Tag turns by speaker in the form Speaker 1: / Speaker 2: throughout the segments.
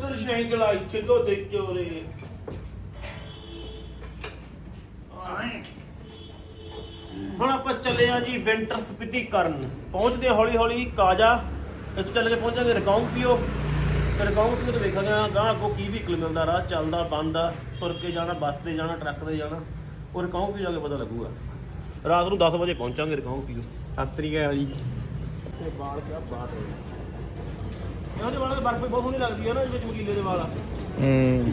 Speaker 1: ਤੋਂ ਦੇ ਚੋਰੇ ਆਏ। ਹੁਣ ਆਪਾਂ ਚੱਲੇ ਆ ਜੀ ਵਿੰਟਰ ਸਪੀਤੀ ਕਰਨ। ਪਹੁੰਚਦੇ ਹੌਲੀ ਹੌਲੀ ਕਾਜਾ ਇੱਥੇ ਚੱਲ ਕੇ ਪਹੁੰਚਾਂਗੇ ਰਕਾਉਂਗ ਪੀਓ ਤੇ ਰਕਾਉਂਗ ਪੀਓ ਤੇ ਵੇਖਾਂਗੇ ਗਾਂ ਅੱਗੋਂ ਕੀ ਵਹੀਕਲ ਮਿਲਦਾ ਰਾਹ ਚੱਲਦਾ ਬੰਦ ਆ ਤੁਰ ਕੇ ਜਾਣਾ ਬੱਸ ਤੇ ਜਾਣਾ ਟਰੱਕ ਤੇ ਜਾਣਾ। ਉਹ ਰਕਾਉਂਗ ਪੀਓ ਜਾ ਕੇ ਪਤਾ ਲੱਗੂਗਾ। ਰਾਤ ਨੂੰ 10 ਵਜੇ ਪਹੁੰਚਾਂਗੇ ਰਕਾਉਂਗ ਪੀਓ
Speaker 2: ਸਤਰੀ ਗਿਆ ਜੀ।
Speaker 1: ਤੇ ਵਾਲ ਕਿਆ ਬਾਤ ਹੈ। ਇਹਨਾਂ ਦੇ ਵਾਲਾਂ ਤੇ ਬਰਫ ਬਹੁਤ ਸੋਹਣੀ ਲੱਗਦੀ ਹੈ ਨਾ ਵਿੱਚ ਮਕੀਲੇ ਦੇ ਵਾਲ। ਆ
Speaker 2: ਹੂੰ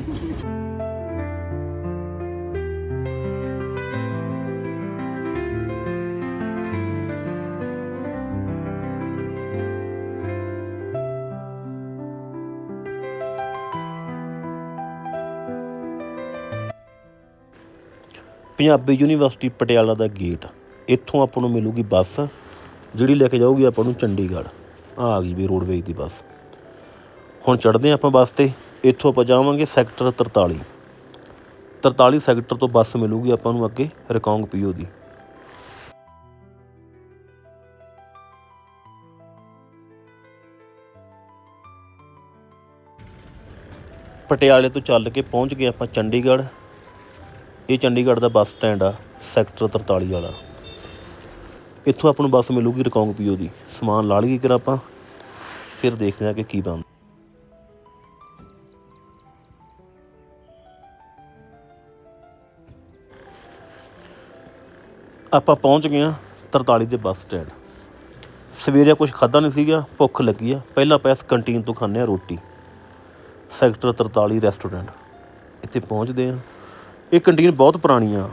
Speaker 3: ਪੰਜਾਬੀ ਯੂਨੀਵਰਸਿਟੀ ਪਟਿਆਲਾ ਦਾ ਗੇਟ। ਇੱਥੋਂ ਆਪਾਂ ਨੂੰ ਮਿਲੂਗੀ ਬੱਸ, ਜਿਹੜੀ ਲੈ ਕੇ ਜਾਊਗੀ ਆਪਾਂ ਨੂੰ ਚੰਡੀਗੜ੍ਹ। ਆ ਗਈ ਵੀ ਰੋਡਵੇਜ ਦੀ ਬੱਸ। ਹੁਣ ਚੜ੍ਹਦੇ ਹਾਂ ਆਪਾਂ ਬੱਸ ਤੇ, ਇੱਥੋਂ ਆਪਾਂ ਜਾਵਾਂਗੇ ਸੈਕਟਰ 43 43 ਸੈਕਟਰ ਤੋਂ ਬੱਸ ਮਿਲੂਗੀ ਆਪਾਂ ਨੂੰ ਅੱਗੇ ਰਕੌਂਗ ਪੀਓ ਦੀ। ਪਟਿਆਲੇ ਤੋਂ ਚੱਲ ਕੇ ਪਹੁੰਚ ਗਏ ਆਪਾਂ ਚੰਡੀਗੜ੍ਹ। ਇਹ ਚੰਡੀਗੜ੍ਹ ਦਾ ਬੱਸ ਸਟੈਂਡ ਆ, ਸੈਕਟਰ 43 ਵਾਲਾ। ਇੱਥੋਂ ਆਪਾਂ ਨੂੰ ਬੱਸ ਮਿਲੂਗੀ ਰਕੌਂਗ ਪੀਓ ਦੀ। ਸਮਾਨ ਲਾ ਲਈਏ ਕਿਰ ਆਪਾਂ, ਫਿਰ ਦੇਖਦੇ ਹਾਂ ਕਿ ਕੀ ਬਣਦਾ। ਆਪਾਂ ਪਹੁੰਚ ਗਏ ਹਾਂ 43 ਦੇ ਬੱਸ ਸਟੈਂਡ। ਸਵੇਰੇ ਕੁਝ ਖਾਦਾ ਨਹੀਂ ਸੀਗਾ, ਭੁੱਖ ਲੱਗੀ ਆ। ਪਹਿਲਾਂ ਆਪਾਂ ਇਸ ਕੰਟੀਨ ਤੋਂ ਖਾਂਦੇ ਆ ਰੋਟੀ। Sector 43 restaurant. ਇੱਥੇ ਪਹੁੰਚਦੇ ਆ ਇਹ ਕੰਟੀਨ ਬਹੁਤ ਪੁਰਾਣੀ ਆ।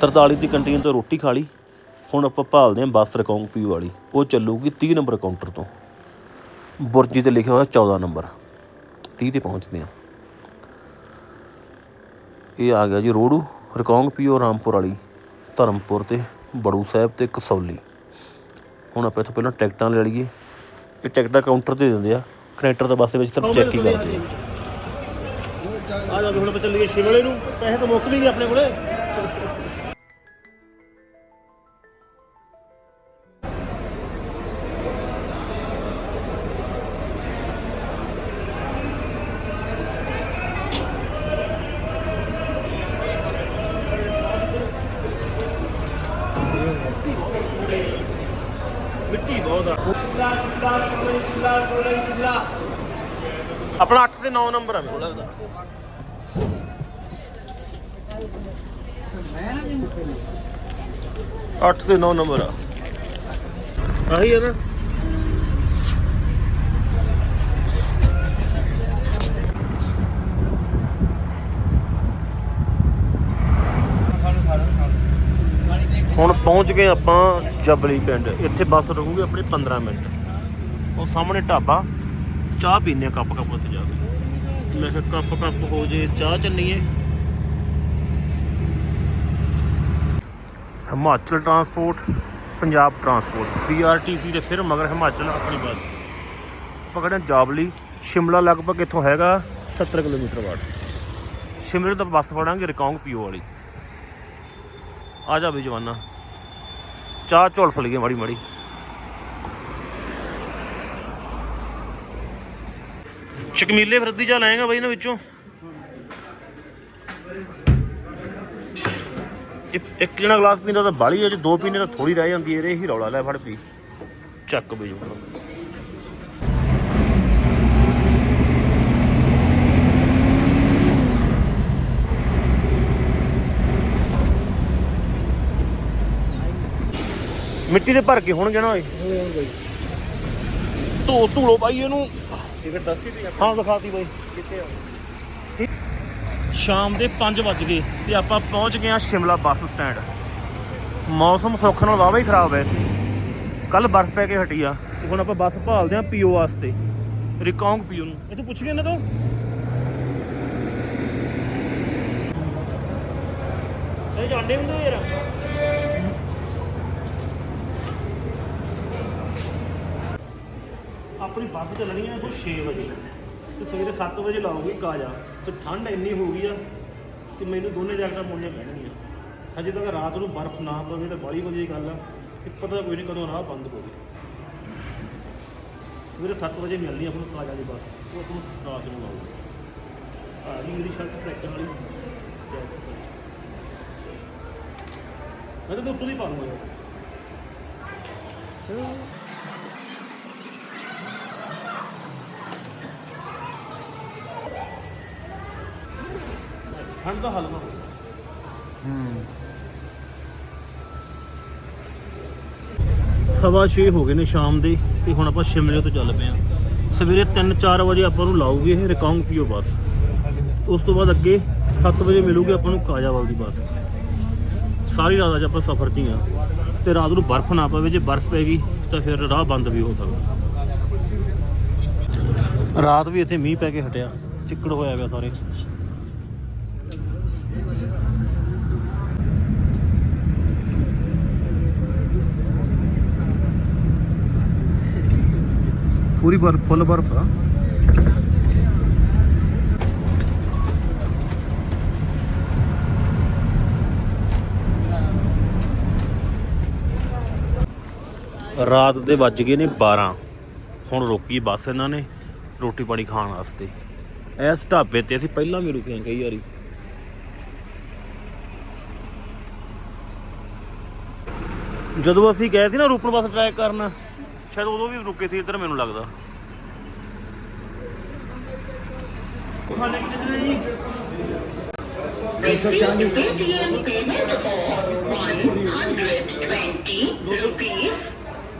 Speaker 3: ਤਰਤਾਲੀ ਦੀ ਕੰਟੀਨ ਤੋਂ ਰੋਟੀ ਖਾ ਲਈ। ਹੁਣ ਆਪਾਂ ਭਾਲਦੇ ਹਾਂ ਬੱਸ ਰਕੌਂਗ ਪੀ ਵਾਲੀ। ਉਹ ਚੱਲੂਗੀ 30 ਨੰਬਰ ਕਾਊਂਟਰ ਤੋਂ। ਬੁਰਜੀ ਤੇ ਲਿਖਿਆ ਹੋਇਆ 14 ਨੰਬਰ। 30 ਤੇ ਪਹੁੰਚਦੇ ਹਾਂ। ਇਹ ਆ ਗਿਆ ਜੀ ਰੋੜੂ ਰਕੌਂਗ ਪੀਓ ਰਾਮਪੁਰ ਵਾਲੀ, ਧਰਮਪੁਰ ਤੇ ਬੜੂ ਸਾਹਿਬ ਤੇ ਕਸੌਲੀ। ਹੁਣ ਆਪਾਂ ਇੱਥੋਂ ਪਹਿਲਾਂ ਟਿਕਟਾਂ ਲੈ ਲਈਏ। ਇਹ ਟਿਕਟਾਂ ਕਾਊਂਟਰ ਤੇ ਦਿੰਦੇ ਆ। ਕਨੈਕਟਰ ਤਾਂ ਬੱਸ ਵਿੱਚ ਸਿਰਫ ਚੈੱਕ ਹੀ ਕਰਦੇ ਆ।
Speaker 1: ਆ ਜਾ ਹੁਣ ਆਪਾਂ ਚੱਲੀਏ ਸ਼ਿਮਲੇ ਨੂੰ। ਪੈਸੇ ਤਾਂ ਮੁੱਕ ਵੀ ਗਏ ਆਪਣੇ ਕੋਲੇ। ਆਪਣਾ 8 ਤੇ 9 ਨੰਬਰ ਆ ਮੇਰੇ ਕੋਲ ਉਹਦਾ ਅੱਠ ਤੇ 9 ਨੰਬਰ ਆ। ਆਹੀ ਹੈ ਨਾ। ਹੁਣ ਪਹੁੰਚ ਗਏ ਆਪਾਂ ਜਬਲੀ ਪਿੰਡ। ਇੱਥੇ ਬੱਸ ਰਹੂਗੀ ਆਪਣੀ 15 ਮਿੰਟ। ਉਹ ਸਾਹਮਣੇ ਢਾਬਾ। ਚਾਹ ਪੀਨੇ ਕੱਪ ਕੱਪ ਉੱਤੇ ਜਾ ਕੇ। ਮੈਂ ਕਿਹਾ ਕੱਪ ਕੱਪ ਹੋ ਜੇ, ਚਾਹ ਚੱਲੀਏ। Himachal transport, Punjab transport. PRTC ਦੇ ਫਿਰ ਮਗਰ ਹਿਮਾਚਲ, ਆਪਣੀ ਬੱਸ। ਪਕੜਿਆ ਜਾਬਲੀ। ਸ਼ਿਮਲਾ ਲਗਭਗ ਇੱਥੋਂ ਹੈਗਾ 70 ਕਿਲੋਮੀਟਰ ਵਾਟ। ਸ਼ਿਮਲੇ ਤੋਂ ਬੱਸ ਫੜਾਂਗੇ ਰਿਕਾਉਂਗ ਪੀਓ ਵਾਲੀ। ਆ ਜਾ ਵੀ ਜਵਾਨਾ। ਚਾਹ ਝੁਲਸ ਲਈਏ ਮਾੜੀ ਮਾੜੀ। ਚਕਮੀਲੇ ਫਿਰਦੀ ਜਾ ਲਾਏਗਾ ਬਾਈ ਇਹਨਾਂ ਵਿੱਚੋਂ। ਇੱਕ- ਜਣਾ ਗਲਾਸ ਪੀਂਦਾ ਤਾਂ ਬਾਲੀ ਹੈ ਜੇ ਦੋ ਪੀਨੇ ਤਾਂ ਥੋੜੀ ਰਹਿ ਜਾਂਦੀ ਹੈ ਇਹ ਹੀ ਰੌਲਾ ਲੈ ਫੜ ਪੀ। ਚੱਕ ਬਈ ਜਵਾਨਾ। ਮਿੱਟੀ ਦੇ ਭਰ ਕੇ ਹੋਣਗੇ ਨਾ ਓਏ। ਧੋ ਧੂਲੋ ਬਾਈ ਇਹਨੂੰ।
Speaker 2: ਟਿਕਟ ਦੱਸੀ ਤੀ
Speaker 1: ਹਾਂ ਦਿਖਾਤੀ ਬਾਈ।
Speaker 2: ਕਿੱਥੇ ਆ
Speaker 1: ਸ਼ਾਮ ਦੇ 5 ਵੱਜ ਗਏ ਤੇ ਆਪਾਂ ਪਹੁੰਚ ਗਏ ਆ ਸ਼ਿਮਲਾ ਬੱਸ ਸਟੈਂਡ। ਮੌਸਮ ਸੁੱਖ ਨਾਲ ਵਾਵਾ ਹੀ ਖਰਾਬ ਹੈ ਇੱਥੇ। ਕੱਲ ਬਰਫ਼ ਪੈ ਕੇ ਹਟੀ ਆ। ਹੁਣ ਆਪਾਂ ਬੱਸ ਭਾਲਦੇ ਆ ਪੀਓ ਵਾਸਤੇ। ਰਿਕੌਂਗ ਪੀਓ ਨੂੰ। ਇਹ ਤੋਂ ਪੁੱਛ ਗਏ ਇਹਨਾਂ ਤੋਂ? ਇਹ ਜਾਂਦੇ ਹੁੰਦੇ ਯਾਰ। ਆਪਣੀ ਬੱਸ ਚੱਲਣੀ ਹੈ ਉਹ 6 ਵਜੇ। ਤੇ ਸਵੇਰੇ 7 ਵਜੇ ਲਾਉਂਗੀ ਕਾਜਾ। ਤੇ ਠੰਡ ਇੰਨੀ ਹੋ ਗਈ ਆ ਕਿ ਮੈਨੂੰ ਦੋਨੇ ਜੈਕਟਾਂ ਪਾਉਣੀਆਂ ਪੈਣਗੀਆਂ ਹਜੇ ਤੱਕ ਰਾਤ ਨੂੰ ਬਰਫ਼ ਨਾ ਪਵੇ ਤਾਂ ਬੜੀ ਵਧੀਆ ਗੱਲ ਆ ਕਿ ਪਤਾ ਕੋਈ ਨਹੀਂ ਕਦੋਂ ਰਾਹ ਬੰਦ ਹੋਵੇ। ਸਵੇਰੇ 7 ਵਜੇ ਮਿਲਦੀ ਆ ਹੁਣ ਕਾਜਾ ਦੀ ਬੱਸ। ਉਹ ਆਪਾਂ ਨੂੰ ਰਾਤ ਨੂੰ ਆਊਗੀ। ਆ ਜੀ, ਮੇਰੀ ਸ਼ਰਟ ਟਰੈਕਟਰ ਵਾਲੀ। ਮੈਂ ਤਾਂ ਉੱਤੋਂ ਦੀ ਪਾ ਲੂੰਗਾ ਯਾਰ। ਠੰਡ ਦਾ ਹੱਲ ਨਾ ਹੋਵੇ। ਸਵਾ 6 ਹੋ ਗਏ ਨੇ ਸ਼ਾਮ ਦੇ ਤੇ ਹੁਣ ਆਪਾਂ ਸ਼ਿਮਲੇ ਤੋਂ ਚੱਲ ਪਏ ਆ ਸਵੇਰੇ 3-4 ਵਜੇ ਆਪਾਂ ਨੂੰ ਲਾਊਗੀ ਇਹ ਰਿਕਾਉਂਗ ਪੀਓ ਬੱਸ। ਉਸ ਤੋਂ ਬਾਅਦ ਅੱਗੇ 7 ਵਜੇ ਮਿਲੂਗੀ ਆਪਾਂ ਨੂੰ ਕਾਜਾਵਾਲ ਦੀ ਬੱਸ। ਸਾਰੀ ਰਾਤ ਅੱਜ ਆਪਾਂ ਸਫ਼ਰ 'ਚ ਹੀ ਆ ਤੇ ਰਾਤ ਨੂੰ ਬਰਫ਼ ਨਾ ਪਵੇ, ਜੇ ਬਰਫ਼ ਪੈ ਗਈ ਤਾਂ ਫਿਰ ਰਾਹ ਬੰਦ ਵੀ ਹੋ ਸਕਦਾ। ਰਾਤ ਵੀ ਇੱਥੇ ਮੀਂਹ ਪੈ ਕੇ ਹਟਿਆ, ਚਿੱਕੜ ਹੋਇਆ ਪਿਆ ਸਾਰੇ। ਪੂਰੀ ਬਰਫ਼ ਫੁੱਲ ਬਰਫ਼ ਆ ਰਾਤ ਦੇ ਵੱਜ ਗਏ ਨੇ 12 ਹੁਣ ਰੋਕੀ ਬੱਸ ਇਹਨਾਂ ਨੇ ਰੋਟੀ ਪਾਣੀ ਖਾਣ ਵਾਸਤੇ ਇਸ ਢਾਬੇ ਤੇ ਅਸੀਂ ਪਹਿਲਾਂ ਵੀ ਰੁਕੇ ਹਾਂ ਕਈ ਵਾਰੀ ਜਦੋਂ ਅਸੀਂ ਗਏ ਸੀ ਨਾ ਰੂਪਨ ਟਰੈਕ ਕਰਨ ਸ਼ਾਇਦ ਉਦੋਂ ਵੀ ਰੁਕੇ ਸੀ ਇੱਧਰ ਮੈਨੂੰ ਲੱਗਦਾ।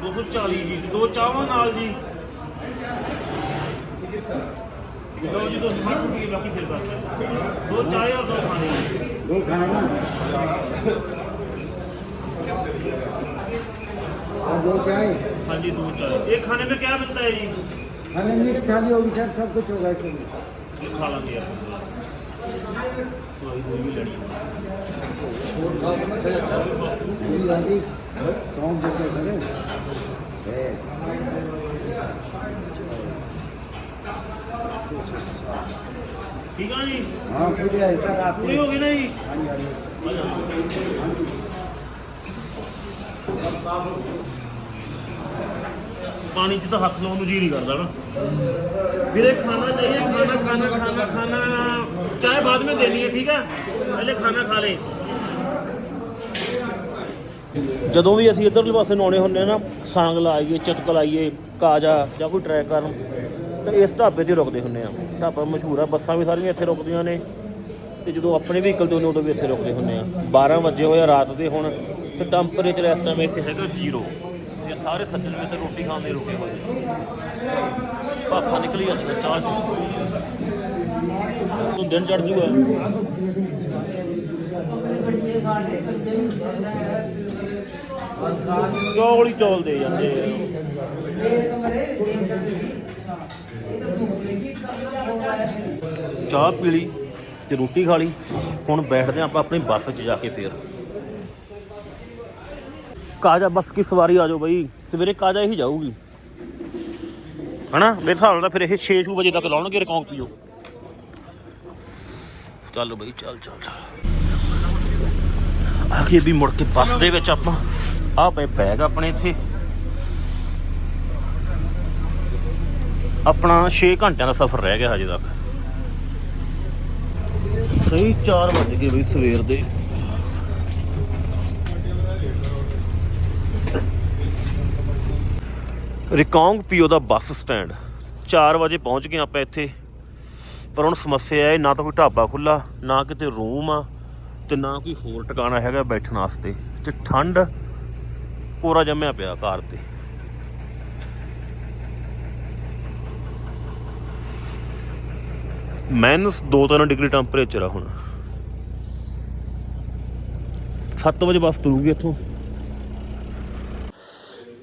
Speaker 4: ਦੋ ਸੌ
Speaker 1: ਚਾਲੀ ਜੀ ਦੋ ਚਾਹਾਂ ਨਾਲ ਜੀ। ਲੋ ਜੀ ਦੋ ਸਮਾਂ ਰੁਪਏ ਬਾਕੀ ਸਿਰ ਦੋ ਚਾਹ ਦੋ ਖਾਣੇ।
Speaker 5: ਦੋ ਖਾਣਾ। दो चाय
Speaker 1: हाँ जी दो चाय एक खाने में क्या मिलता है जी
Speaker 5: खाने मिक्स थाली होगी सर सब कुछ होगा इसमें
Speaker 1: खा लेंगे आप कोई भी लड़ी
Speaker 5: पूरी भाजी सौंफ जैसे करें है।
Speaker 1: ठीक है जी
Speaker 5: हाँ पूरी है सर आप
Speaker 1: पूरी होगी ना जी
Speaker 5: हाँ जी, हाँ जी।
Speaker 1: ਪਾਣੀ 'ਚ ਤਾਂ ਹੱਥ ਲਾਉਣ ਨੂੰ ਜੀ ਨਹੀਂ ਕਰਦਾ ਨਾ। ਵੀਰੇ ਖਾਣਾ ਚਾਹੀਏ, ਖਾਣਾ ਖਾਣਾ ਖਾਣਾ ਖਾਣਾ। ਚਾਹੇ ਬਾਅਦ ਵਿੱਚ ਦੇਣੀ ਹੈ ਠੀਕ ਹੈ ਪਹਿਲੇ ਖਾਣਾ ਖਾ ਲੇ ਜਦੋਂ ਵੀ ਅਸੀਂ ਇਧਰਲੇ ਪਾਸੇ ਨਾਉਣੇ ਹੁੰਦੇ ਆ ਨਾ, ਸਾਂਗ ਲਾਈਏ, ਚਟਕ ਲਾਈਏ, ਕਾਜਾ ਜਾਂ ਕੋਈ ਟਰੈਕ ਕਰਨ, ਤਾਂ ਇਸ ਢਾਬੇ ਤੇ ਰੁਕਦੇ ਹੁੰਦੇ ਆ। ਢਾਬਾ ਮਸ਼ਹੂਰ ਆ, ਬੱਸਾਂ ਵੀ ਸਾਰੀਆਂ ਇੱਥੇ ਰੁਕਦੀਆਂ ਨੇ। ਤੇ ਜਦੋਂ ਆਪਣੇ ਵਹੀਕਲ ਤੋਂ ਉਦੋਂ ਵੀ ਇੱਥੇ ਰੁਕਦੇ ਹੁੰਦੇ ਆ। 12 ਵਜੇ ਹੋਇਆ ਰਾਤ ਦੇ ਹੁਣ, ਤੇ ਟੈਂਪਰੇਚਰ ਇਸ ਟਾਈਮ ਇੱਥੇ ਹੈਗਾ 0 ਸਾਰੇ ਸੱਜਣ ਵੀ ਰੋਟੀ ਖਾਣ ਦੇ ਰੁਕੇ ਹੋਏ ਆ ਪਾਪਾ ਨਿਕਲੀ ਅੱਜ ਨੇ ਚਾਹ ਚ। ਤੂੰ ਦਿਨ ਚੜ ਜੂਗਾ। ਚੌਲ ਹੀ ਚੌਲ ਦੇ ਜਾਂਦੇ ਆ। ਚਾਹ ਪੀ ਲਈ ਤੇ ਰੋਟੀ ਖਾ ਲਈ। ਹੁਣ ਬੈਠਦੇ ਹਾਂ ਆਪਾਂ ਆਪਣੀ ਬੱਸ 'ਚ ਜਾ ਕੇ ਫੇਰ। ਕਾਜਾ, ਬੱਸ ਕੀ ਸਵਾਰੀ ਆ ਜਾਓ ਬਈ। ਸਵੇਰੇ ਕਾਜਾ ਹੀ ਜਾਊਗੀ। ਹਨਾ? ਮੇਰੇ ਹਿਸਾਬ ਨਾਲ ਫਿਰ ਇਹ 6 ਵਜੇ ਤੱਕ ਲਾਉਣਗੇ ਰਿਕਾਉਂਟ ਪੀਓ ਚੱਲ ਬਈ, ਚੱਲ ਚੱਲ ਚੱਲ। ਆਖੇ ਵੀ ਮੁੜ ਕੇ ਬੱਸ ਦੇ ਵਿੱਚ ਆਪਾਂ ਆ ਪਏ ਬੈਗ ਆਪਣੇ ਇੱਥੇ। ਆਪਣਾ 6 ਘੰਟਿਆਂ ਦਾ ਸਫ਼ਰ ਰਹਿ ਗਿਆ ਹਜੇ ਤੱਕ। ਸਹੀ 4 ਵਜ ਗਏ ਬਈ ਸਵੇਰ ਦੇ। ਰਿਕਾਉਂਗ ਪੀਓ ਦਾ ਬੱਸ ਸਟੈਂਡ। 4 ਵਜੇ ਪਹੁੰਚ ਗਏ ਆਪਾਂ ਇੱਥੇ। ਪਰ ਹੁਣ ਸਮੱਸਿਆ ਹੈ ਨਾ ਤਾਂ ਕੋਈ ਢਾਬਾ ਖੁੱਲਾ ਨਾ ਕਿਤੇ ਰੂਮ ਆ ਤੇ ਨਾ ਕੋਈ ਹੋਰ ਟਿਕਾਣਾ ਹੈਗਾ ਬੈਠਣ ਵਾਸਤੇ। ਤੇ ਠੰਡ ਕੋਰਾ ਜੰਮਿਆ ਪਿਆ ਕਾਰ ਤੇ। ਮਾਈਨਸ 2-3 ਡਿਗਰੀ ਟੈਂਪਰੇਚਰ ਆ ਹੁਣ। 7 ਵਜੇ ਬੱਸ ਤੁਰੂਗੀ ਇੱਥੋਂ।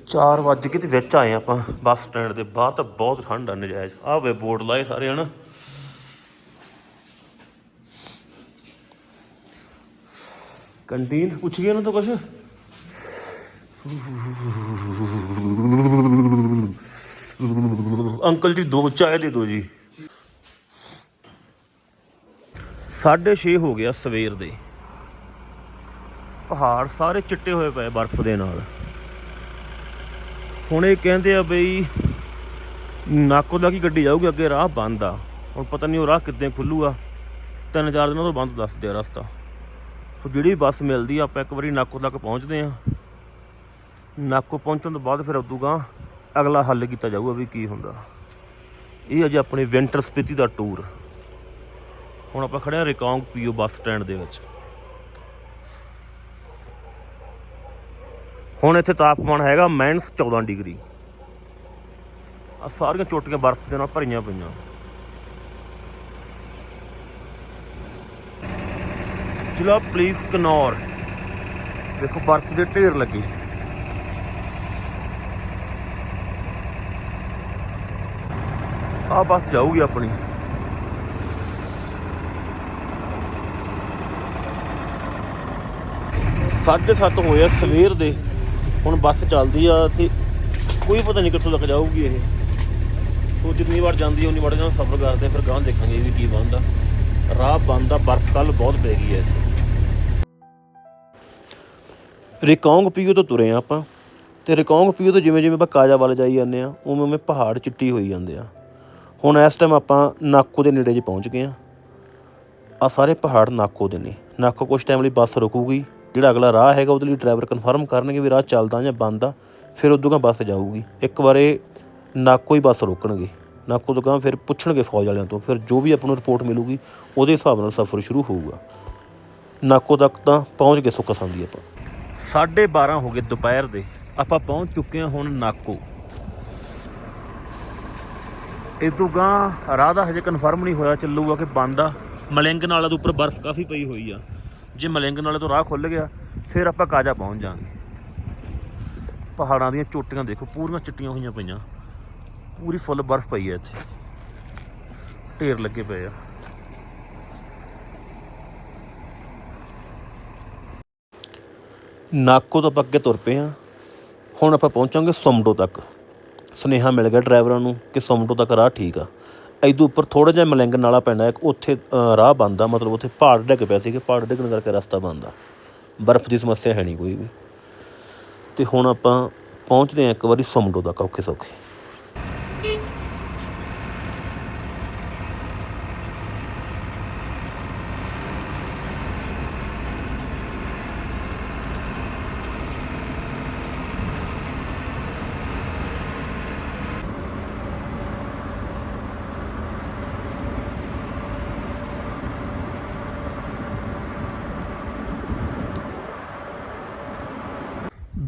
Speaker 1: 4 ਵੱਜ ਕੇ ਤੇ ਵਿੱਚ ਆਏ ਆਪਾਂ ਬੱਸ ਸਟੈਂਡ ਦੇ ਬਾਹਰ ਤਾਂ ਬਹੁਤ ਠੰਡ ਆ ਨਜਾਇਜ਼। ਆਹ ਵੇ ਬੋਰਡ ਲਾਏ ਸਾਰੇ ਹਨ। ਕੰਟੀਨ ਪੁੱਛ ਗਏ ਨਾ ਤਾਂ ਕੁਛ? ਅੰਕਲ ਜੀ ਦੋ ਚਾਹ ਦੇ ਦਿਓ ਜੀ।
Speaker 3: 6:30 ਹੋ ਗਿਆ ਸਵੇਰ ਦੇ। ਪਹਾੜ ਸਾਰੇ ਚਿੱਟੇ ਹੋਏ ਪਏ ਬਰਫ਼ ਦੇ ਨਾਲ। ਹੁਣ ਇਹ ਕਹਿੰਦੇ ਆ ਬਈ, ਨਾਕੋ ਦਾ ਕੀ ਗੱਡੀ ਜਾਊਗੀ ਅੱਗੇ, ਰਾਹ ਬੰਦ ਆ। ਹੁਣ ਪਤਾ ਨਹੀਂ ਉਹ ਰਾਹ ਕਿੱਦਾਂ ਖੁੱਲੂਗਾ। ਤਿੰਨ ਚਾਰ ਦਿਨਾਂ ਤੋਂ ਬੰਦ ਦੱਸਦੇ ਆ ਰਸਤਾ। ਸੋ ਜਿਹੜੀ ਬੱਸ ਮਿਲਦੀ ਆ, ਆਪਾਂ ਇੱਕ ਵਾਰੀ ਨਾਕੋ ਤੱਕ ਪਹੁੰਚਦੇ ਆ। ਨਾਕੋ ਪਹੁੰਚਣ ਤੋਂ ਬਾਅਦ ਫਿਰ ਉਦੋਂ ਅਗਲਾ ਹੱਲ ਕੀਤਾ ਜਾਊਗਾ ਵੀ ਕੀ ਹੁੰਦਾ। ਇਹ ਅਜੇ ਆਪਣੇ ਵਿੰਟਰ ਸਪਿਤੀ ਦਾ ਟੂਰ ਹੁਣ ਆਪਾਂ ਖੜੇ ਆ ਰਿਕੌਂਗ ਪੀਓ ਬੱਸ ਸਟੈਂਡ ਦੇ ਵਿੱਚ। ਹੁਣ ਇੱਥੇ ਤਾਪਮਾਨ ਹੈਗਾ ਮਾਈਨਸ 14 ਡਿਗਰੀ। ਆ ਸਾਰੀਆਂ ਚੋਟੀਆਂ ਬਰਫ਼ ਦੇ ਨਾਲ ਭਰੀਆਂ ਪਈਆਂ। ਜ਼ਿਲ੍ਹਾ ਪੁਲਿਸ ਕਨੌਰ। ਦੇਖੋ ਬਰਫ਼ ਦੇ ਢੇਰ ਲੱਗੇ। ਆ ਬੱਸ ਜਾਊਗੀ ਆਪਣੀ। ਸਾਢੇ ਸੱਤ ਹੋਏ ਆ ਸਵੇਰ ਦੇ। ਹੁਣ ਬੱਸ ਚੱਲਦੀ ਆ ਤੇ ਕੋਈ ਪਤਾ ਨਹੀਂ ਕਿੱਥੋਂ ਤੱਕ ਜਾਊਗੀ ਇਹ। ਸੋ ਜਿੰਨੀ ਵਾਰ ਜਾਂਦੀ ਉਨੀ ਵਾਰ ਜਦੋਂ ਸਫ਼ਰ ਕਰਦੇ ਫਿਰ ਗਾਂ ਦੇਖਾਂਗੇ ਵੀ ਕੀ ਬਣਦਾ। ਰਾਹ ਬੰਦ ਆ ਬਰਫ਼ ਕੱਲ ਬਹੁਤ ਪੈ ਗਈ ਹੈ ਇੱਥੇ। ਰਿਕੌਂਗ ਪੀਓ ਤੋਂ ਤੁਰੇ ਆ ਆਪਾਂ। ਤੇ ਰਿਕੌਂਗ ਪੀਓ ਤੋਂ ਜਿਵੇਂ ਜਿਵੇਂ ਆਪਾਂ ਕਾਜਾ ਵੱਲ ਜਾਈ ਜਾਂਦੇ ਆ, ਉਵੇਂ ਉਵੇਂ ਪਹਾੜ ਚਿੱਟੀ ਹੋਈ ਜਾਂਦੇ ਆ। ਹੁਣ ਇਸ ਟਾਈਮ ਆਪਾਂ ਨਾਕੋ ਦੇ ਨੇੜੇ 'ਚ ਪਹੁੰਚ ਗਏ ਆ। ਆ ਸਾਰੇ ਪਹਾੜ ਨਾਕੋ ਦੇ ਨੇ। ਨਾਕੋ ਕੁਝ ਟਾਈਮ ਲਈ ਬੱਸ ਰੁਕੂਗੀ। ਜਿਹੜਾ ਅਗਲਾ ਰਾਹ ਹੈਗਾ ਉਹਦੇ ਲਈ ਡਰਾਈਵਰ ਕਨਫਰਮ ਕਰਨਗੇ ਵੀ ਰਾਹ ਚੱਲਦਾ ਜਾਂ ਬੰਦ ਆ, ਫਿਰ ਉਦੋਂ ਗਾਂ ਬੱਸ ਜਾਊਗੀ। ਇੱਕ ਵਾਰੇ ਨਾਕੋ ਹੀ ਬੱਸ ਰੋਕਣਗੇ। ਨਾਕੋ ਤੋਂ ਗਾਂ ਫਿਰ ਪੁੱਛਣਗੇ ਫੌਜ ਵਾਲਿਆਂ ਤੋਂ, ਫਿਰ ਜੋ ਵੀ ਆਪਾਂ ਨੂੰ ਰਿਪੋਰਟ ਮਿਲੂਗੀ, ਉਹਦੇ ਹਿਸਾਬ ਨਾਲ ਸਫ਼ਰ ਸ਼ੁਰੂ ਹੋਊਗਾ। ਨਾਕੋ ਤੱਕ ਤਾਂ ਪਹੁੰਚ ਗਏ ਸੁੱਕਾ ਸੰਦੀ ਆਪਾਂ। 12:30 ਹੋ ਗਏ ਦੁਪਹਿਰ ਦੇ। ਆਪਾਂ ਪਹੁੰਚ ਚੁੱਕੇ ਹਾਂ ਹੁਣ ਨਾਕੋ। ਇਦੋਂ ਗਾਂ ਰਾਹ ਦਾ ਹਜੇ ਕਨਫਰਮ ਨਹੀਂ ਹੋਇਆ, ਚੱਲੂਗਾ ਕਿ ਬੰਦ ਆ। ਮਲਿੰਗ ਨਾਲਾ ਦੇ ਉੱਪਰ ਬਰਫ਼ ਕਾਫੀ ਪਈ ਹੋਈ ਆ। ਜੇ ਮਲਿੰਗ ਨਾਲੇ ਤੋਂ ਰਾਹ ਖੁੱਲ ਗਿਆ, ਫਿਰ ਆਪਾਂ ਕਾਜਾ ਪਹੁੰਚ ਜਾਾਂਗੇ ਪਹਾੜਾਂ ਦੀਆਂ ਚੋਟੀਆਂ ਦੇਖੋ, ਪੂਰੀਆਂ ਚਿੱਟੀਆਂ ਹੋਈਆਂ ਪਈਆਂ। ਪੂਰੀ ਫੁੱਲ ਬਰਫ਼ ਪਈ ਹੈ ਇੱਥੇ। ਢੇਰ ਲੱਗੇ ਪਏ ਆ। ਨਾਕੋ ਤੋਂ ਆਪਾਂ ਅੱਗੇ ਤੁਰ ਪਏ ਆ ਹੁਣ ਆਪਾਂ ਪਹੁੰਚਾਂਗੇ ਸਮਡੋ ਤੱਕ। ਸੁਨੇਹਾ ਮਿਲ ਗਿਆ ਡਰਾਈਵਰਾਂ ਨੂੰ ਕਿ ਸਮਡੋ ਤੱਕ ਰਾਹ ਠੀਕ ਆ। ਐਦੋਂ ਉੱਪਰ ਥੋੜਾ ਜਿਹਾ ਮਲਿੰਗ ਨਾਲਾ ਪੈਂਦਾ, ਇੱਕ ਉੱਥੇ ਰਾਹ ਬੰਦ ਮਤਲਬ ਉੱਥੇ ਪਹਾੜ ਡਿੱਗ ਪਿਆ ਸੀ ਕਿ ਪਹਾੜ ਡਿੱਗਣ ਕਰਕੇ ਰਸਤਾ ਬੰਦ ਬਰਫ਼ ਦੀ ਸਮੱਸਿਆ ਹੈ ਨਹੀਂ ਕੋਈ ਵੀ। ਤੇ ਹੁਣ ਆਪਾਂ ਪਹੁੰਚਦੇ ਹਾਂ ਇੱਕ ਵਾਰੀ ਸਮਡੋ ਦਾ ਔਖੇ ਸੌਖੇ।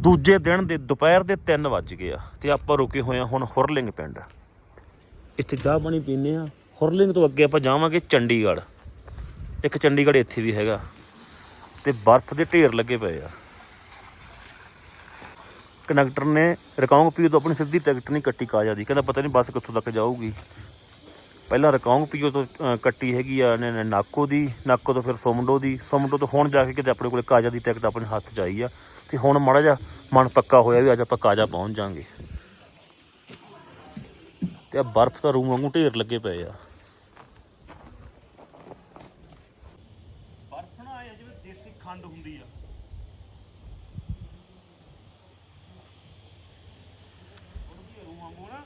Speaker 3: ਦੂਜੇ ਦਿਨ ਦੇ ਦੁਪਹਿਰ ਦੇ 3 ਵੱਜ ਗਏ ਆ ਤੇ ਆਪਾਂ ਰੁਕੇ ਹੋਏ ਆ ਹੁਣ ਹੁਰਲਿੰਗ ਪਿੰਡ। ਇੱਥੇ ਚਾਹ ਪਾਣੀ ਪੀਨੇ ਆ। ਹੁਰਲਿੰਗ ਤੋਂ ਅੱਗੇ ਆਪਾਂ ਜਾਵਾਂਗੇ ਚੰਡੀਗੜ੍ਹ। ਇੱਕ ਚੰਡੀਗੜ੍ਹ ਇੱਥੇ ਵੀ ਹੈਗਾ। ਤੇ ਬਰਫ਼ ਦੇ ਢੇਰ ਲੱਗੇ ਪਏ ਆ। ਕੰਡਕਟਰ ਨੇ ਰਕਾਉਂਗ ਪੀਓ ਤੋਂ ਆਪਣੀ ਸਿੱਧੀ ਟਿਕਟ ਨਹੀਂ ਕੱਟੀ ਕਾਜਾ ਦੀ। ਕਹਿੰਦਾ ਪਤਾ ਨਹੀਂ ਬੱਸ ਕਿੱਥੋਂ ਤੱਕ ਜਾਊਗੀ। ਪਹਿਲਾਂ ਰਕਾਉਂਗ ਪੀਓ ਤੋਂ ਕੱਟੀ ਹੈਗੀ ਆ ਨੇ ਨਾਕੋ ਦੀ, ਨਾਕੋ ਤੋਂ ਫਿਰ ਸੋਮਡੋ ਦੀ। ਸੋਮਡੋ ਤੋਂ ਹੁਣ ਜਾ ਕੇ ਕਿਤੇ ਆਪਣੇ ਕੋਲੇ ਕਾਜਾ ਦੀ ਟਿਕਟ ਆਪਣੇ ਹੱਥ 'ਚ ਆਈ ਆ। ਤੇ ਹੁਣ ਮਾੜਾ ਜਿਹਾ ਮਨ ਪੱਕਾ ਹੋਇਆ ਵੀ ਅੱਜ ਆਪਾਂ ਕਾਜਾ ਪਹੁੰਚ ਜਾਾਂਗੇ। ਤੇ ਆ ਬਰਫ਼ ਤਾਂ ਰੂਮ ਵਾਂਗੂ ਢੇਰ ਲੱਗੇ ਪਏ ਆ। ਬਰਫ਼ ਨਾ ਆਇਆ ਜਿਵੇਂ ਦੇਸੀ ਖੰਡ ਹੁੰਦੀ ਆ। ਰੂਮ ਵਾਂਗੂ ਨਾ।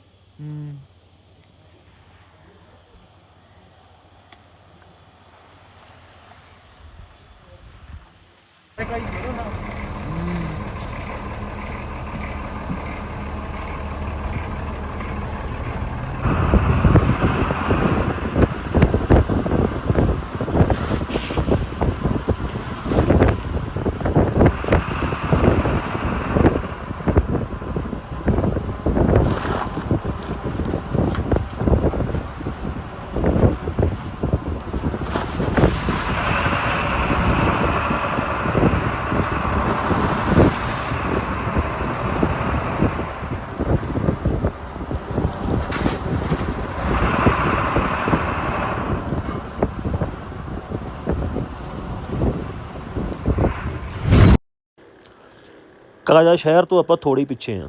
Speaker 3: ਕਾਜਾ ਸ਼ਹਿਰ ਤੋਂ ਆਪਾਂ ਥੋੜੀ ਪਿੱਛੇ ਆ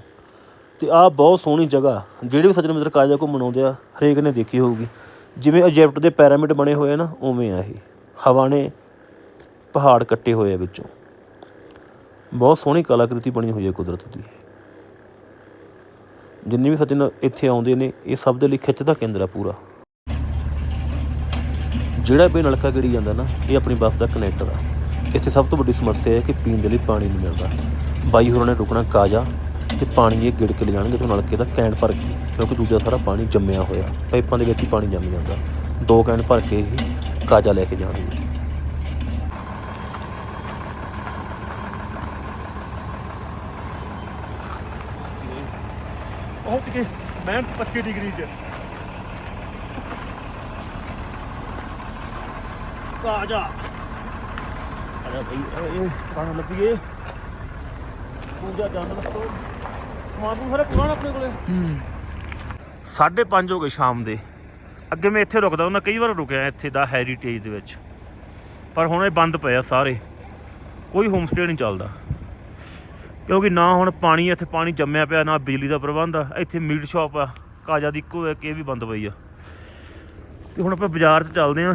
Speaker 3: ਤੇ ਆਹ ਬਹੁਤ ਸੋਹਣੀ ਜਗ੍ਹਾ, ਜਿਹੜੇ ਵੀ ਸੱਜਣ ਮਿੱਤਰ ਕਾਜਾ ਘੁੰਮਣ ਆਉਂਦੇ ਆ, ਹਰੇਕ ਨੇ ਦੇਖੀ ਹੋਊਗੀ। ਜਿਵੇਂ ਇਜਿਪਟ ਦੇ ਪਿਰਾਮਿਡ ਬਣੇ ਹੋਏ ਆ ਨਾ, ਉਵੇਂ ਆ ਇਹ। ਹਵਾ ਨੇ ਪਹਾੜ ਕੱਟੇ ਹੋਏ ਆ ਵਿੱਚੋਂ। ਬਹੁਤ ਸੋਹਣੀ ਕਲਾਕ੍ਰਿਤੀ ਬਣੀ ਹੋਈ ਹੈ ਕੁਦਰਤ ਦੀ। ਜਿੰਨੇ ਵੀ ਸੱਜਣ ਇੱਥੇ ਆਉਂਦੇ ਨੇ, ਇਹ ਸਭ ਦੇ ਲਈ ਖਿੱਚ ਦਾ ਕੇਂਦਰ ਆ ਪੂਰਾ। ਜਿਹੜਾ ਵੀ ਨਲਕਾ ਗੜੀ ਜਾਂਦਾ ਨਾ, ਇਹ ਆਪਣੀ ਬੱਸ ਦਾ ਕਨੈਕਟਰ ਆ। ਇੱਥੇ ਸਭ ਤੋਂ ਵੱਡੀ ਸਮੱਸਿਆ ਹੈ ਕਿ ਪੀਣ ਦੇ ਲਈ ਪਾਣੀ ਨਹੀਂ ਮਿਲਦਾ। ਬਾਈ ਹੋਰਾਂ ਨੇ ਰੁਕਣਾ ਕਾਜਾ ਤੇ ਪਾਣੀ ਇਹ ਗਿੜ ਕੇ ਲੈ ਜਾਣਗੇ ਤੋਂ ਨਲਕੇ ਦਾ ਕੈਂਡ ਭਰ ਕੇ, ਕਿਉਂਕਿ ਦੂਜਾ ਸਾਰਾ ਪਾਣੀ ਜੰਮਿਆ ਹੋਇਆ। ਪਾਈਪਾਂ ਦੇ ਵਿੱਚ ਹੀ ਪਾਣੀ ਜੰਮ ਜਾਂਦਾ। ਦੋ ਕੈਂਡ ਭਰ ਕੇ ਹੀ ਕਾਜਾ ਲੈ ਕੇ ਜਾਣਗੇ।
Speaker 2: ਉਹ ਤੇ ਮੈਂ 25 ਡਿਗਰੀ 'ਚ।
Speaker 1: ਕਾਜਾ। ਅਰੇ ਭਈ ਇਹ ਪਾਣ ਲੱਗੀਏ
Speaker 3: ਸਾਢੇ ਜਨਮ ਹੋ ਗਏ ਸ਼ਾਮ ਦੇ। ਅੱਗੇ ਮੈਂ ਇੱਥੇ ਰੁਕਦਾ, ਉਹਨਾਂ ਕਈ ਵਾਰ ਰੁਕਿਆ ਇੱਥੇ ਦਾ ਹੈਰੀਟੇਜ ਦੇ ਵਿੱਚ। ਪਰ ਹੁਣ ਇਹ ਬੰਦ ਪਿਆ ਸਾਰੇ। ਕੋਈ ਹੋਮ ਸਟੇ ਨਹੀਂ ਚੱਲਦਾ। ਕਿਉਂਕਿ ਨਾ ਹੁਣ ਪਾਣੀ, ਇੱਥੇ ਪਾਣੀ ਜੰਮਿਆ ਪਿਆ, ਨਾ ਬਿਜਲੀ ਦਾ ਪ੍ਰਬੰਧ ਆ। ਇੱਥੇ ਮੀਟ ਸ਼ਾਪ ਆ, ਕਾਜਾ ਦੀ ਇੱਕੋ ਇੱਕ, ਇਹ ਵੀ ਬੰਦ ਪਈ ਆ। ਤੇ ਹੁਣ ਆਪਾਂ ਬਾਜ਼ਾਰ 'ਚ ਚੱਲਦੇ ਆ।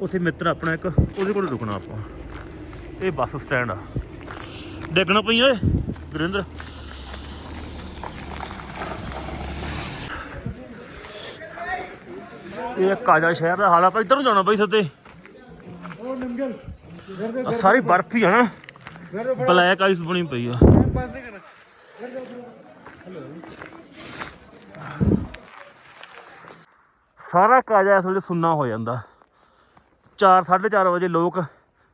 Speaker 3: ਉੱਥੇ ਮਿੱਤਰ ਆਪਣਾ ਇੱਕ, ਉਹਦੇ ਕੋਲ ਰੁਕਣਾ ਆਪਾਂ। ਇਹ ਬੱਸ ਸਟੈਂਡ ਆ। ਡੇਗਣਾ ਪਈ ਓਏ ਗੁਰਿੰਦਰ ਇਹ ਕਾਜਾ ਸ਼ਹਿਰ ਦਾ ਹਾਲ ਆ ਆਪਾਂ ਇੱਧਰ ਨੂੰ ਜਾਣਾ ਬਈ ਸੱਤੇ ਆਹ ਸਾਰੀ ਬਰਫ ਹੀ ਆ ਨਾ। ਬਲੈਕ ਆਈਸ ਬਣੀ ਪਈ ਆ। ਸਾਰਾ ਕਾਜਾ ਇਸ ਵੇਲੇ ਸੁੰਨਾ ਹੋ ਜਾਂਦਾ। 4 4:30 ਵਜੇ ਲੋਕ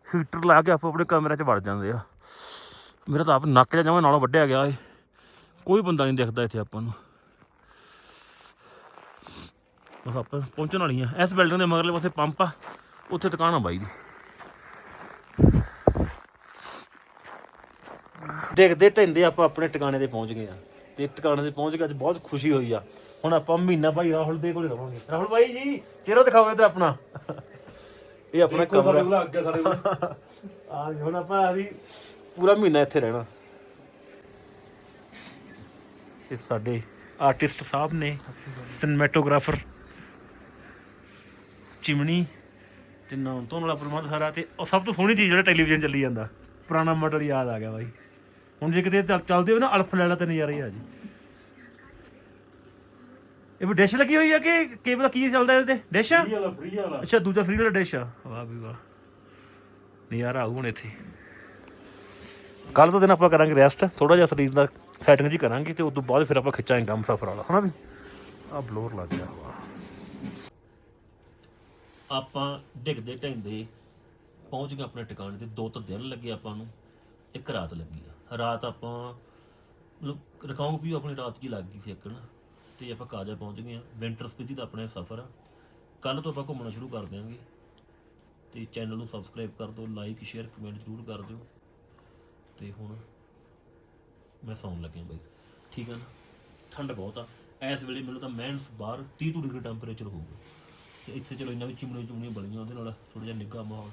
Speaker 3: ਹੀਟਰ ਲਾ ਕੇ ਆਪੋ ਆਪਣੇ ਕਮਰੇ 'ਚ ਵੜ ਜਾਂਦੇ ਆ। ਮੇਰਾ ਤਾਂ ਆਪ ਨੱਕ ਜਿਹਾ ਜਮਾਂ ਨਾਲੋਂ ਵੱਢਿਆ ਗਿਆ ਏ। ਕੋਈ ਬੰਦਾ ਨਹੀਂ ਦਿਖਦਾ ਇੱਥੇ ਆਪਾਂ ਨੂੰ। ਬਸ ਆਪਾਂ ਪਹੁੰਚਣ ਵਾਲੀਆਂ ਇਸ ਬਿਲਡਿੰਗ ਦੇ ਮਗਰਲੇ ਪਾਸੇ ਪੰਪ ਆ। ਉੱਥੇ ਦੁਕਾਨ ਆ ਬਾਈ ਦੀ। ਦੇਖਦੇ ਢੈਂਦੇ ਆਪਾਂ ਆਪਣੇ ਟਿਕਾਣੇ ਤੇ ਪਹੁੰਚ ਗਏ ਆ। ਤੇ ਟਿਕਾਣੇ ਤੇ ਪਹੁੰਚ ਕੇ ਅੱਜ ਬਹੁਤ ਖੁਸ਼ੀ ਹੋਈ ਆ। ਹੁਣ ਆਪਾਂ ਮਹੀਨਾ ਭਾਈ ਰਾਹੁਲ ਦੇ ਕੋਲੇ ਰਵਾਂਗੇ। ਰਾਹੁਲ ਭਾਈ ਜੀ ਚਿਹਰਾ ਦਿਖਾਓ ਇਧਰ ਆਪਣਾ। ਇਹ ਆਪਣਾ ਕਮਰਾ।
Speaker 2: ਅੱਗੇ ਸਾਡੇ ਕੋਲ।
Speaker 3: ਆ ਹੁਣ ਆਪਾਂ ਅਸੀਂ ਪੂਰਾ ਮਹੀਨਾ ਇੱਥੇ ਰਹਿਣਾ। ਇਹ ਸਾਡੇ ਆਰਟਿਸਟ ਸਾਹਿਬ ਨੇ ਸਿਨੇਮੈਟੋਗ੍ਰਾਫਰ ਚਿਮਣੀ ਤੇ ਨਹਾਉਣ ਧੋਣ ਵਾਲਾ ਪ੍ਰਬੰਧ ਸਾਰਾ ਤੇ ਉਹ ਸਭ ਤੋਂ ਸੋਹਣੀ ਚੀਜ਼ ਜਿਹੜਾ ਟੈਲੀਵਿਜ਼ਨ ਚੱਲੀ ਜਾਂਦਾ। ਪੁਰਾਣਾ ਮਾਡਲ ਯਾਦ ਆ ਗਿਆ ਬਾਈ। ਹੁਣ ਜੇ ਕਿਤੇ ਚੱਲ- ਚੱਲਦੇ ਹੋ ਨਾ ਅਲਫ ਲੈ ਲਾ ਤੇ ਨਜ਼ਾਰਾ ਹੀ ਆ ਜੀ ਇਹ ਵੀ ਡਿਸ਼ ਲੱਗੀ ਹੋਈ ਆ ਕਿ ਕੇਬਲ ਕੀ ਚੱਲਦਾ ਇਹਦੇ ਤੇ? ਡਿਸ਼ ਆ
Speaker 2: ਵਾਲਾ ਫ੍ਰੀ ਵਾਲਾ।
Speaker 3: ਅੱਛਾ ਦੂਜਾ ਫ੍ਰੀ ਵਾਲਾ ਡਿਸ਼ ਆ। ਵਾਹ ਵੀ ਵਾਹ। ਨਜ਼ਾਰਾ ਆਊ ਹੁਣ ਇੱਥੇ। ਕੱਲ ਤੋਂ ਦਿਨ ਆਪਾਂ ਕਰਾਂਗੇ ਰੈਸਟ ਥੋੜਾ ਜਿਹਾ ਸਰੀਰ ਦਾ ਸੈਟਿੰਗ ਜੀ ਕਰਾਂਗੇ ਤੇ ਉਸ ਤੋਂ ਬਾਅਦ ਫਿਰ ਆਪਾਂ ਖਿੱਚਾਂਗੇ ਕੰਮ ਸਫਰ ਵਾਲਾ, ਹਨਾ ਵੀ? ਆ ਬਲੋਰ ਲੱਗ ਗਿਆ। ਵਾ ਆਪਾਂ ਡਿੱਗਦੇ ਢੈਂਦੇ ਪਹੁੰਚ ਗਏ ਆਪਣੇ ਟਿਕਾਣੇ ਤੇ, ਦੋ ਤਾਂ ਦਿਨ ਲੱਗੇ ਆਪਾਂ ਨੂੰ, ਇੱਕ ਰਾਤ ਲੱਗੀ ਆ। ਰਾਤ ਆਪਾਂ ਮਤਲਬ ਰਕਾਉਂਗ ਵੀ ਆਪਣੀ ਰਾਤ ਜੀ ਲੱਗ ਗਈ ਸੀ ਇੱਕ ਨਾ, ਤੇ ਆਪਾਂ ਕਾਜਾ ਪਹੁੰਚ ਗਏ ਆ। ਵਿੰਟਰ ਸਪੀਤੀ ਦਾ ਆਪਣੇ ਸਫ਼ਰ ਆ। ਕੱਲ ਤੋਂ ਆਪਾਂ ਘੁੰਮਣਾ ਸ਼ੁਰੂ ਕਰ ਦਿਆਂਗੇ। ਤੇ ਚੈਨਲ ਨੂੰ ਸਬਸਕ੍ਰਾਈਬ ਕਰ ਦਿਓ ਲਾਈਕ ਸ਼ੇਅਰ ਕਮੈਂਟ ਜ਼ਰੂਰ ਕਰ ਦਿਓ। ਤੇ ਹੁਣ ਮੈਂ ਸੌਣ ਲੱਗਿਆ ਬਾਈ। ਠੀਕ ਆ ਨਾ? ਠੰਡ ਬਹੁਤ ਆ। ਇਸ ਵੇਲੇ ਮੈਨੂੰ ਤਾਂ ਮੈਨਸ ਬਾਹਰ 30 ਤੋਂ ਡਿਗਰੀ ਟੈਂਪਰੇਚਰ ਹੋਊਗਾ। ਤੇ ਇੱਥੇ ਚਲੋ ਇੰਨਾ ਵੀ ਚਿਮਣੀ ਚੁਮਣੀ ਬਣੀਆਂ ਉਹਦੇ ਨਾਲ ਥੋੜਾ ਜਿਹਾ ਨਿੱਘਾ ਮਾਹੌਲ।